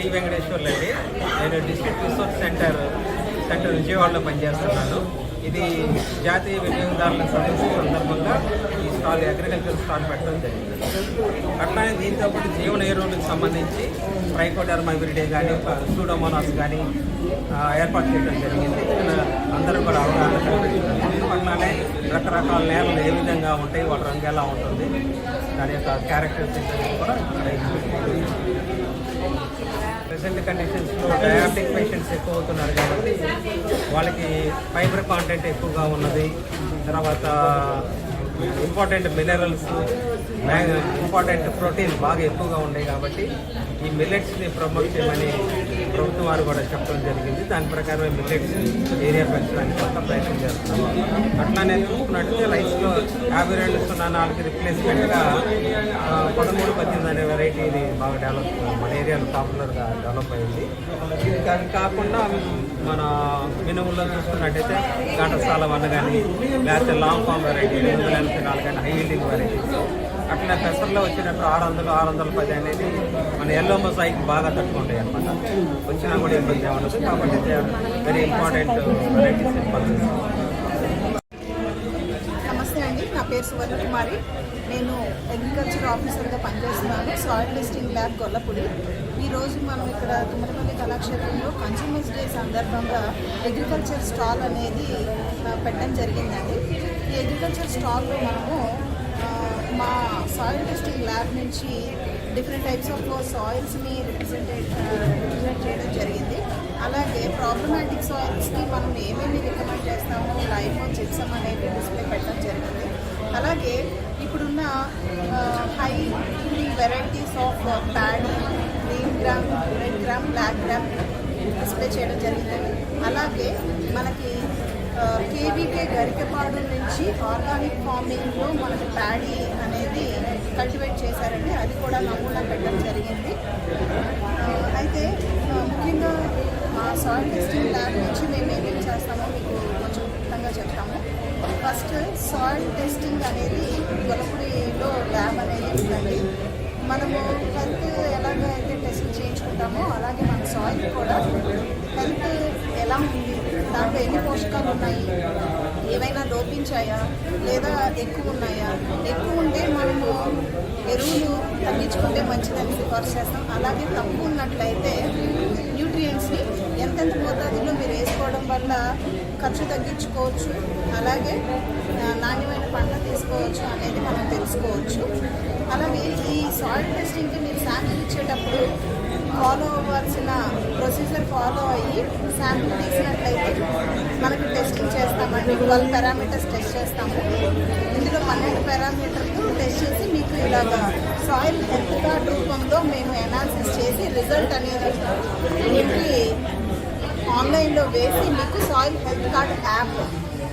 D Venkateswarlu అండి నేను district resource centre centre విజయవాడలో పనిచేస్తున్నాను. ఇది జాతీయ వినియోగదారుల సదస్సు సందర్భంగా ఈ స్టాల్ అగ్రికల్చర్ స్టాల్ పెట్టడం జరిగింది. అట్లానే దీంతో పాటు జీవన ఎరువులకు సంబంధించి ట్రైకోడర్మా విరిడే కానీ సూడోమోనాస్ కానీ ఏర్పాటు చేయడం జరిగింది. అందరూ కూడా అవగాహన కల్పించడం అట్లానే రకరకాల నేలలు ఏ విధంగా ఉంటాయి వాటి రంగు ఎలా ఉంటుంది దాని యొక్క క్యారెక్టరిస్టిక్స్ కూడా ప్రెసెంట్ కండిషన్స్లో డయాబెటిక్ పేషెంట్స్ ఎక్కువ అవుతున్నారు కాబట్టి వాళ్ళకి ఫైబర్ కాంటెంట్ ఎక్కువగా ఉన్నది. తర్వాత ఇంపార్టెంట్ మినరల్స్ ఇంపార్టెంట్ ప్రోటీన్ బాగా ఎక్కువగా ఉన్నాయి కాబట్టి ఈ మిల్లెట్స్ని ప్రమోట్ చేయమని ప్రభుత్వం వారు కూడా చెప్పడం జరిగింది. దాని ప్రకారం మిల్లెట్స్ ఏరియా పెంచడానికి కొంత ప్రయత్నం చేస్తున్నాము. అట్లానే చూసుకున్నట్లయితే రైస్లో యాభై రెండు సున్నా నాలుగు రిప్లేస్మెంట్గా పదమూడు పద్దెనిమిది అనే వెరైటీని బాగా డెవలప్ మన ఏరియాలో పాపులర్గా డెవలప్ అయింది. అది కాకుండా మన మినుముల్లో చూసుకున్నట్టయితే ఘంటసాల అన్న కానీ లేకపోతే లాంగ్ ఫామ్ వెరైటీ రెండు వందల ఎనభై నాలుగు కానీ హై వెరైటీ వెరైటీస్ అట్లా పెసర్లో వచ్చినట్టు ఆరు వందలు ఆరు వందల పది అనేది మన ఎల్లో మొసాయికి బాగా తట్టుకుంటాయి అనమాట వచ్చినా కూడా ఇబ్బంది ఉండదు. కాబట్టి వెరీ ఇంపార్టెంట్ వెరైటీస్ నమస్తే అండి. నా పేరు సువర్ణ కుమారి. నేను అగ్రికల్చర్ ఆఫీసర్గా పనిచేస్తున్నాను. Soil testing lab Gollapudi. ఈరోజు మనం ఇక్కడ తుమ్మలపల్లి కళాక్షేత్రంలో కన్స్యూమర్స్ డే సందర్భంగా అగ్రికల్చర్ స్టాల్ అనేది పెట్టడం జరిగిందండి. ఈ అగ్రికల్చర్ స్టాల్లో మనము సాయిల్ టెస్టింగ్ ల్యాబ్ నుంచి డిఫరెంట్ టైప్స్ ఆఫ్ సాయిల్స్ని రిప్రజెంటేట్ రిప్రజెంట్ చేయడం జరిగింది. అలాగే ప్రాబ్లమాటిక్ సాయిల్స్కి మనం ఏమేమి రికమెండ్ చేస్తామో లైఫ్ జిప్సమ్ అనేది డిస్ప్లే పెట్టడం జరిగింది. అలాగే ఇప్పుడున్న high varieties of paddy green gram red gram black gram display చేయడం జరిగింది. అలాగే మనకి కేవీకే గరికపాడు నుంచి ఆర్గానిక్ ఫార్మింగ్లో మనకు ప్యాడీ అనేది కల్టివేట్ చేశారండి. అది కూడా నమూనా పెట్టడం జరిగింది. అయితే ముఖ్యంగా మా సాయిల్ టెస్టింగ్ ల్యాబ్ నుంచి మేము ఏమేం చేస్తామో మీకు కొంచెం క్లుప్తంగా చెప్తాము. ఫస్ట్ సాయిల్ టెస్టింగ్ అనేది గొలపుడిలో ల్యాబ్ అనేది ఉందండి. మనము హెల్త్ ఎలాగ అయితే టెస్ట్ చేయించుకుంటామో అలాగే మన సాయిల్ కూడా హెల్త్ ఎలా ఉంది? దాంట్లో ఎన్ని పోషకాలు ఉన్నాయి? ఏవైనా లోపించాయా? లేదా ఎక్కువ ఉన్నాయా? ఎక్కువ ఉంటే మనము ఎరువులు తగ్గించుకుంటే మంచిదని సిఫార్సు చేస్తాం. అలాగే తక్కువ ఉన్నట్లయితే న్యూట్రియంట్స్ని ఎంతెంత మోతాదులో మీరు వేసుకోవడం వల్ల ఖర్చు తగ్గించుకోవచ్చు. అలాగే నాణ్యమైన పంట తీసుకోవచ్చు అనేది మనం తెలుసుకోవచ్చు. అలాగే ఈ సాయిల్ టెస్టింగ్కి మీరు శాంపిల్ ఇచ్చేటప్పుడు ఫాలో అవ్వాల్సిన ప్రొసీజర్ ఫాలో అయ్యి శాంపిల్ తీసినట్లయితే మనకి టెస్టింగ్ చేస్తామండి. ట్వెల్వ్ పారామీటర్స్ టెస్ట్ చేస్తాము. ఇందులో పన్నెండు పారామీటర్లు టెస్ట్ చేసి మీకు ఇలాగా సాయిల్ హెల్త్ కార్డ్ రూపంలో మేము అనాలిసిస్ చేసి రిజల్ట్ అనేది మీకు ఆన్లైన్లో వేసి మీకు సాయిల్ హెల్త్ కార్డ్ యాప్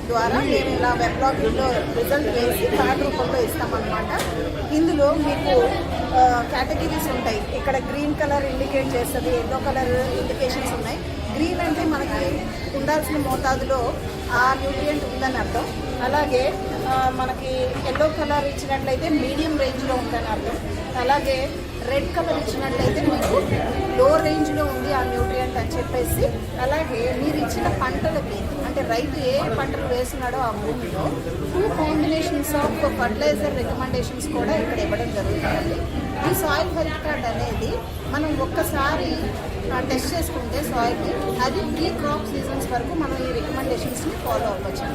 ద్వారా మేము ఇలా వెబ్లాగ్లో రిజల్ట్ వేసి కార్డ్ రూపంలో ఇస్తామన్నమాట. ఇందులో మీకు కేటగిరీస్ ఉంటాయి. ఇక్కడ గ్రీన్ కలర్ ఇండికేట్ చేస్తుంది ఎల్లో కలర్ ఇండికేషన్స్ ఉన్నాయి. గ్రీన్ అంటే మనకి ఉండాల్సిన మోతాదులో ఆ న్యూట్రియంట్ ఉందని అర్థం. అలాగే మనకి ఎల్లో కలర్ ఇచ్చినట్లయితే మీడియం రేంజ్లో ఉందని అర్థం. అలాగే రెడ్ కలర్ ఇచ్చినట్లయితే మీకు లో రేంజ్లో ఉంది ఆ న్యూట్రియంట్ అని చెప్పేసి. అలాగే మీరు ఇచ్చిన పంటలకి అంటే రైతు ఏ పంటలు వేస్తున్నాడో ఆ భూమిలో two combinations of fertiliser recommendations కూడా ఇక్కడ ఇవ్వడం జరుగుతుంది. ఈ సాయిల్ హెల్త్ కార్డ్ అనేది మనం ఒక్కసారి టెస్ట్ చేసుకుంటే సాయిల్ని అది ఈ క్రాప్ సీజన్స్ వరకు మనం ఈ రికమెండేషన్స్ని ఫాలో అవ్వచ్చు.